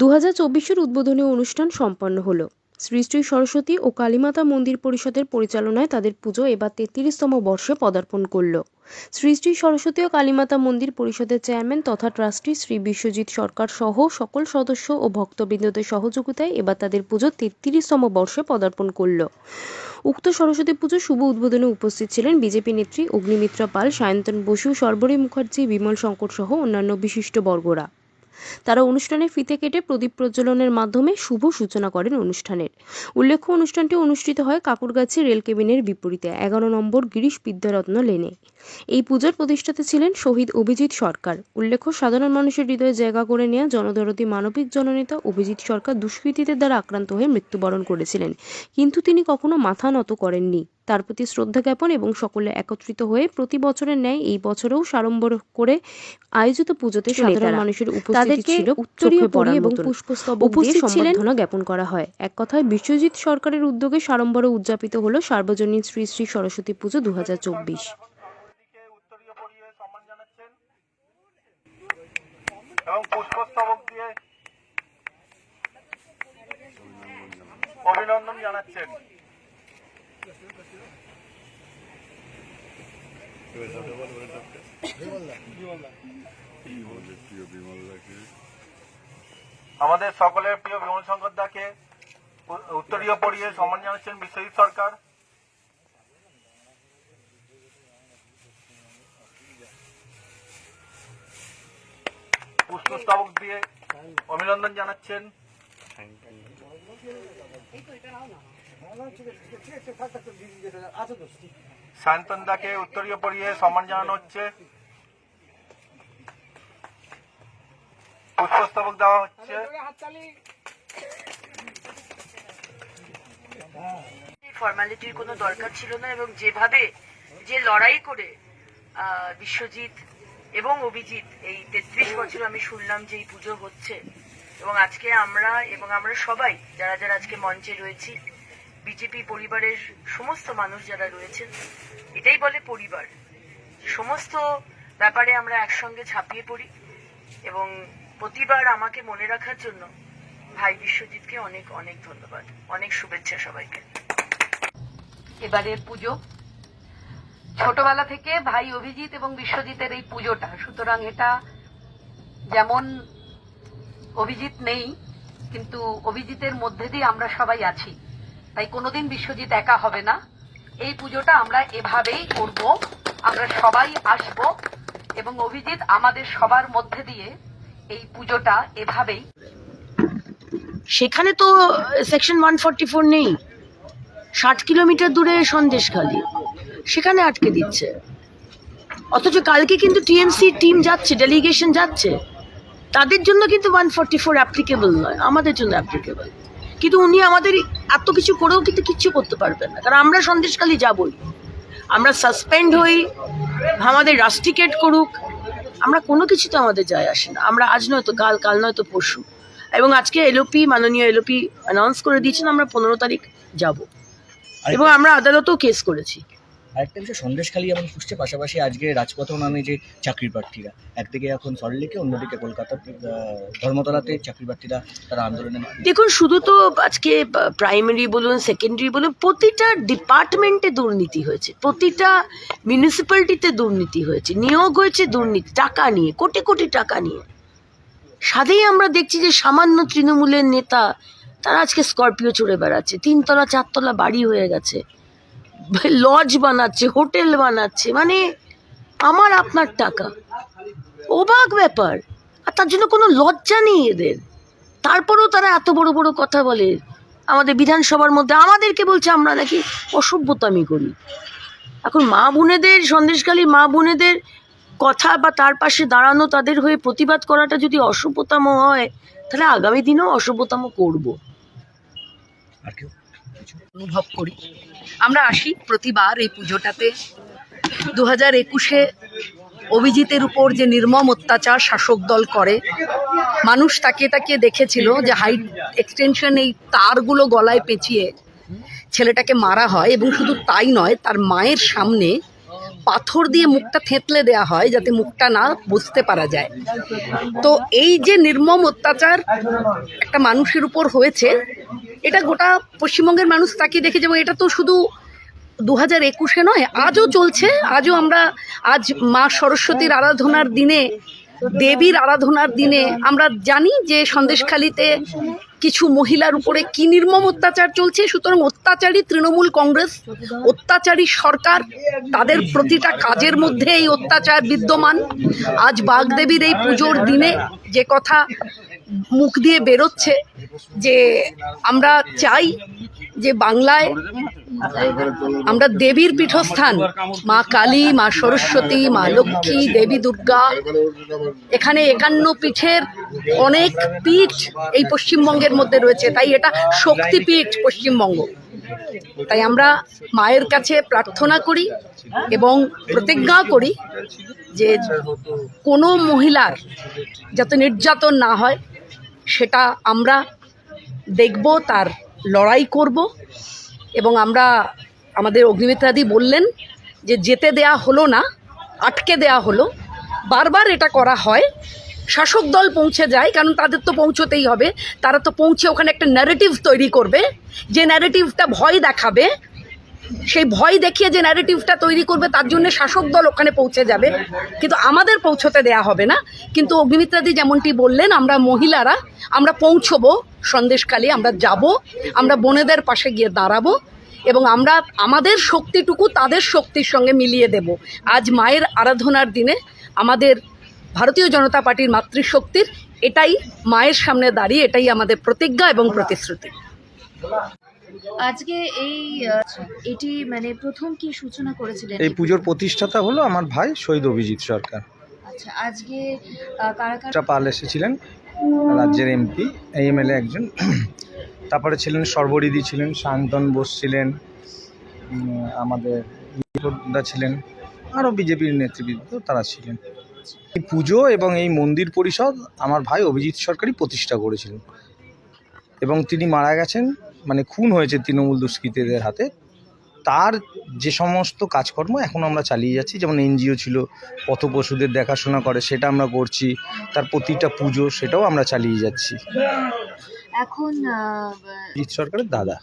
দু হাজার চব্বিশের উদ্বোধনী অনুষ্ঠান সম্পন্ন হলো। শ্রী শ্রী সরস্বতী ও কালীমাতা মন্দির পরিষদের পরিচালনায় তাদের পুজো এবার তেত্রিশতম বর্ষে পদার্পণ করল। শ্রী শ্রী সরস্বতী ও কালীমাতা মন্দির পরিষদের চেয়ারম্যান তথা ট্রাস্টি শ্রী বিশ্বজিৎ সরকার সহ সকল সদস্য ও ভক্তবৃন্দদের সহযোগিতায় এবার তাদের পুজো তেত্রিশতম বর্ষে পদার্পণ করল। উক্ত সরস্বতী পুজো শুভ উদ্বোধনে উপস্থিত ছিলেন বিজেপি নেত্রী অগ্নিমিত্রা পাল, সায়ন্তন বসু, সর্বরী মুখার্জি, বিমল শঙ্কর সহ অন্যান্য বিশিষ্ট বর্গরা। তারা অনুষ্ঠানে ফিতে কেটে প্রদীপ প্রজ্বলনের মাধ্যমে শুভ সূচনা করেন অনুষ্ঠানের। উল্লেখ্য, অনুষ্ঠানটি অনুষ্ঠিত হয় কাকুরগাছি রেল কেবিনের বিপরীতে, এগারো নম্বর গিরিশ বিদ্যারত্ন লেনে। এই পূজার প্রতিষ্ঠাতা ছিলেন শহীদ অভিজিৎ সরকার। উল্লেখ্য, সাধারণ মানুষের হৃদয়ে জায়গা করে নেওয়া জনদরদী মানবিক জননেতা অভিজিৎ সরকার দুষ্কৃতীদের দ্বারা আক্রান্ত হয়ে মৃত্যুবরণ করেছিলেন। কিন্তু তিনি কখনো মাথা নত করেননি। তার প্রতি শ্রদ্ধা জ্ঞাপন এবং সকলে একত্রিত হয়ে প্রতি বছরের ন্যায় এই বছরেও সাড়ম্বর করে আয়োজিত পুজোতে সাধারণ মানুষের উপস্থিতি ছিল এবং পুষ্পস্তবক দিয়ে সম্বর্ধনা জ্ঞাপন করা হয়। এক কথায় বিশ্বজিৎ সরকারের উদ্যোগে সাড়ম্বরে উদযাপিত হলো সার্বজনীন শ্রী শ্রী সরস্বতী পুজো দু হাজার চব্বিশ। এবং পুষ্পস্তবক দিয়ে অভিনন্দন জানাচ্ছেন। আমাদের সকলের প্রিয় বিমল শঙ্কর দাকে উত্তরীয় পরিয়ে সম্মান জানাচ্ছেন বিশ্বজিৎ সরকার। পুষ্পস্তবক দিয়ে অভিনন্দন জানাচ্ছেন। সায়ন্তন দাকে উত্তরীয় পরিয়ে সম্মান জানানো হচ্ছে। পুষ্পস্তবক দেওয়া হচ্ছে। ফর্মালিটির কোনো দরকার ছিল না এবং যেভাবে যে লড়াই করে বিশ্বজিৎ এবং অভিজিৎ, এই তেত্রিশ বছর আমি শুনলাম যে এই পুজো হচ্ছে। এবং আজকে আমরা এবং আমরা সবাই, যারা যারা আজকে মঞ্চে রয়েছি বিজেপি পরিবারের সমস্ত মানুষ যারা রয়েছেন, এটাই বলে পরিবার। সমস্ত ব্যাপারে আমরা একসঙ্গে ঝাঁপিয়ে পড়ি এবং প্রতিবার আমাকে মনে রাখার জন্য ভাই বিশ্বজিৎকে অনেক অনেক ধন্যবাদ। অনেক শুভেচ্ছা সবাইকে। এবারের পুজো। ছোটবেলা থেকে ভাই অভিজিৎ এবং বিশ্বজিতের এই পুজোটা, সুতরাং এটা যেমন অভিজিৎ নেই, কিন্তু অভিজিতের মধ্যে দিয়ে আমরা সবাই আছি। তাই কোনোদিন বিশ্বজিৎ একা হবে না। এই পুজোটা আমরা এভাবেই করব। আমরা সবাই আসব এবং অভিজিৎ আমাদের সবার মধ্যে দিয়ে এই পুজোটা এভাবেই সেখানে তো সেকশন ওয়ান ফর্টি ফোর নেই। ষাট কিলোমিটার দূরে সন্দেশখালি সেখানে আটকে দিচ্ছে। অথচ কালকে কিন্তু টিএমসি টিম যাচ্ছে ডেলিগেশন যাচ্ছে। তাদের জন্য কিন্তু ওয়ান ফর্টি ফোর অ্যাপ্লিকেবল নয়, আমাদের জন্য অ্যাপ্লিকেবল কিন্তু উনি আমাদের এত কিছু করেও কিন্তু কিচ্ছু করতে পারবেন না। কারণ আমরা সন্দেশখালি যাবই। আমরা সাসপেন্ড হই আমাদের রাস্টিকেট করুক আমরা কোনো কিছু তো আমাদের যায় আসে না। আমরা আজ নয়তো কাল কাল নয়তো পরশু। এবং আজকে এলোপি মাননীয় এলোপি অ্যানাউন্স করে দিয়েছেন আমরা পনেরো তারিখ যাব। এবং আমরা আদালতেও কেস করেছি। আরেকটা বিষয়, সন্দেশখালী যেমন ফুসছে পাশাপাশি আজকে রাজপথেও নামে যে চাকরি প্রার্থীরা। একদিকে এখন সল্টলেকে, অন্যদিকে কলকাতার ধর্মতলাতে চাকরি প্রার্থীরা তারা আন্দোলনে দেখুন, শুধু তো আজকে প্রাইমারি বলুন সেকেন্ডারি বলুন, প্রতিটা ডিপার্টমেন্টে দুর্নীতি হয়েছে। প্রতিটা মিউনিসিপ্যালিটিতে দুর্নীতি হয়েছে। নিয়োগ হয়েছে দুর্নীতি, টাকা নিয়ে, কোটি কোটি টাকা নিয়ে। সাথেই আমরা দেখছি যে সামান্য তৃণমূলের নেতা, তারা আজকে স্করপিও চড়ে বেড়াচ্ছে। তিনতলা, চারতলা বাড়ি হয়ে গেছে। লজ বানাচ্ছে, হোটেল বানাচ্ছে মানে আমার আপনার টাকা। অবাক ব্যাপার। আর তার জন্য কোনো লজ্জা নেই এদের। তারপরেও তারা এত বড় বড় কথা বলে। আমাদের বিধানসভার মধ্যে আমাদেরকে বলছে, আমরা নাকি অসভ্যতামি করি। এখন মা বোনেদের সন্দেশকালী মা বোনেদের কথা বা তার পাশে দাঁড়ানো, তাদের হয়ে প্রতিবাদ করাটা যদি অসভ্যতাম হয়, তাহলে আগামী দিনেও অসভ্যতাম করব। আর কেউ? অনুভব করি। আমরা আসি প্রতিবার এই পুজোটাতে। দু হাজার একুশে অভিজিতের উপর যে নির্মম অত্যাচার শাসক দল করে, মানুষ তাকিয়ে তাকিয়ে দেখেছিল যে হাইট এক্সটেনশন এই তারগুলো গলায় পেঁচিয়ে ছেলেটাকে মারা হয় এবং শুধু তাই নয়, তার মায়ের সামনে পাথর দিয়ে মুখটা থেতলে দেয়া হয় যাতে মুখটা না বুঝতে পারা যায়। তো এই যে নির্মম অত্যাচার একটা মানুষের উপর হয়েছে এটা গোটা পশ্চিমবঙ্গের মানুষ তাকিয়ে দেখে যাব এটা তো শুধু দু হাজার একুশে নয়, আজও চলছে। আজও আমরা আজ মা সরস্বতীর আরাধনার দিনে, দেবীর আরাধনার দিনে আমরা জানি যে সন্দেশখালিতে কিছু মহিলার উপরে কি নির্মম অত্যাচার চলছে। সুতরাং অত্যাচারী তৃণমূল কংগ্রেস, অত্যাচারী সরকার, তাদের প্রতিটা কাজের মধ্যে এই অত্যাচার বিদ্যমান। আজ বাগদেবীর এই পুজোর দিনে যে কথা মুখ দিয়ে বেরোচ্ছে যে আমরা চাই যে বাংলায় আমরা দেবীর পীঠস্থান, মা কালী, মা সরস্বতী, মা লক্ষ্মী, দেবী দুর্গা, এখানে একান্ন পীঠের অনেক পীঠ এই পশ্চিমবঙ্গের মধ্যে রয়েছে। তাই এটা শক্তিপীঠ পশ্চিমবঙ্গ। তাই আমরা মায়ের কাছে প্রার্থনা করি এবং প্রতিজ্ঞা করি যে কোনো মহিলার যাতে নির্যাতন না হয়, সেটা আমরা দেখব, তার লড়াই করব। এবং আমরা, আমাদের অগ্নিমিত্রাদি বললেন যে, যেতে দেয়া হলো না, আটকে দেয়া হলো। বারবার এটা করা হয়। শাসক দল পৌঁছে যায়, কারণ তাদের তো পৌঁছতেই হবে। তারা তো পৌঁছে ওখানে একটা ন্যারেটিভ তৈরি করবে। যে ন্যারেটিভটা ভয় দেখাবে সেই ভয় দেখিয়ে যে ন্যারেটিভটা তৈরি করবে, তার জন্য শাসক দল ওখানে পৌঁছে যাবে। কিন্তু আমাদের পৌঁছতে দেয়া হবে না। কিন্তু অগ্নিমিত্রাদি যেমনটি বললেন, আমরা মহিলারা, আমরা পৌঁছবো সন্দেশকালী আমরা যাব, আমরা বোনেদের পাশে গিয়ে দাঁড়াবো এবং আমরা আমাদের শক্তিটুকু তাদের শক্তির সঙ্গে মিলিয়ে দেব। আজ মায়ের আরাধনার দিনে আমাদের ভারতীয় জনতা পার্টির মাতৃশক্তির এটাই মায়ের সামনে দাঁড়িয়ে, এটাই আমাদের প্রতিজ্ঞা এবং প্রতিশ্রুতি। আজকে এই এটি মানে প্রথম কি সূচনা করেছিলেন? এই পুজোর প্রতিষ্ঠাতা হলো আমার ভাই শহীদ অভিজিৎ সরকার। আচ্ছা আজকে কারা কারা? পাল এসেছিলেন রাজ্যের এমপি এমএলএ একজন। তারপরে ছিলেন সর্বরিদি ছিলেন শান্তন বোস ছিলেন আমাদের দা ছিলেন আরও বিজেপির নেতৃবৃন্দ তারা ছিলেন। এই পুজো এবং এই মন্দির পরিষদ আমার ভাই অভিজিৎ সরকারই প্রতিষ্ঠা করেছিলেন। এবং তিনি মারা গেছেন মানে খুন হয়েছে তৃণমূল দুষ্কৃতীদের হাতে তার যে সমস্ত কাজকর্ম এখন আমরা চালিয়ে যাচ্ছি যেমন এনজিও ছিল পথ পশুদের দেখাশোনা করে সেটা আমরা করছি তার প্রতিটা পুজো সেটাও আমরা চালিয়ে যাচ্ছি। এখন সরকারের দাদা।